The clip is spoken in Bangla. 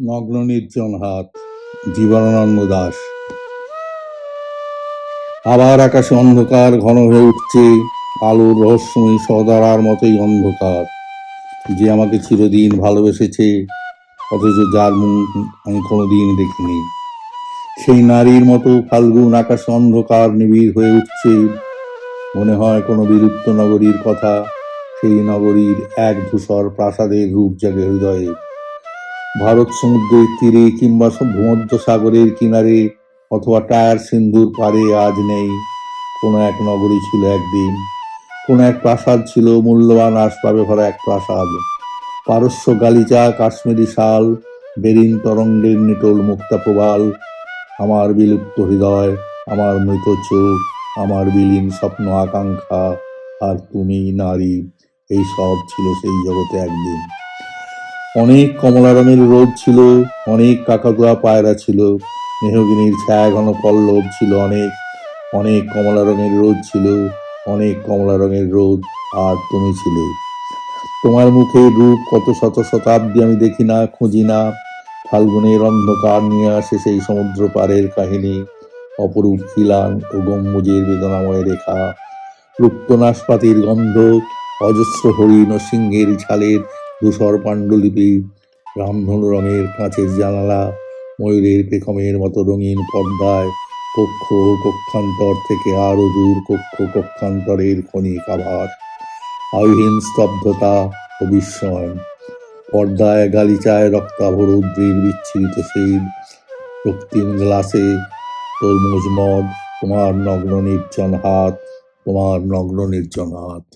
নগ্ন নির্জন হাত, জীবনানন্দ দাস। আবার আকাশে অন্ধকার ঘন হয়ে উঠছে, আলোর রহস্যময়ী সদারার মতোই অন্ধকার। যে আমাকে চিরদিন ভালোবেসেছে, অথচ যার মুখ আমি কোনোদিন দেখিনি। সেই নারীর মতো ফাল্গুন আকাশে অন্ধকার নিবিড় হয়ে উঠছে। মনে হয় কোনো বিলুপ্ত নগরীর কথা, সেই নগরীর এক ধূসর প্রাসাদের রূপ জাগে হৃদয়ে। ভারত সমুদ্রের তীরে কিংবা ভূমধ্য সাগরের কিনারে অথবা টায়ার সিন্ধুর পারে আজ নেই। কোনো এক নগরী ছিল একদিন। কোনো এক প্রাসাদ ছিল মূল্যবান আসবাবে ভরা এক প্রাসাদ। পারস্য গালিচা কাশ্মীরি শাল, বেরিন তরঙ্গের নিটোল মুক্তা প্রবাল, আমার বিলুপ্ত হৃদয়, আমার মৃত চোখ, আমার বিলীন স্বপ্ন আকাঙ্ক্ষা, আর তুমি নারী, এই সব ছিল সেই জগতে একদিন। অনেক কমলা রঙের রোদ ছিল, অনেক কাকাতুয়া পায়রা ছিল, মেহগিনীর ছায়া ঘন পল্লব ছিল, অনেক অনেক কমলা রঙের রোদ ছিল, অনেক কমলা রঙের রোদ আর তুমি ছিলে। তোমার মুখে রূপ কত শত শতাব্দী আমি দেখি না, খুঁজি না। ফাল্গুনের অন্ধকার নিয়ে আসে সেই সমুদ্র পাড়ের কাহিনী, অপরূপ খিলান ও গম্বুজের বেদনাময় রেখা লুপ্ত নাশপাতির গন্ধ, অজস্র হরিণ ও সিংহের ঝালের ধূসর পাণ্ডুলিপি রামধনু রঙের কাঁচের জানালা, ময়ূরের পেখমের মতো রঙিন পর্দায় কক্ষ কক্ষান্তর থেকে আরও দূর কক্ষ কক্ষান্তরের ক্ষণিক আভাস আয়ুহীন স্তব্ধতা ও বিস্ময়। পর্দায় গালিচায় রক্তাভ রৌদ্রের বিচ্ছিরিত শীত রক্তিম গ্লাসে তরমুজ মদ, তোমার নগ্ন নির্জন হাত, তোমার নগ্ন নির্জন হাত।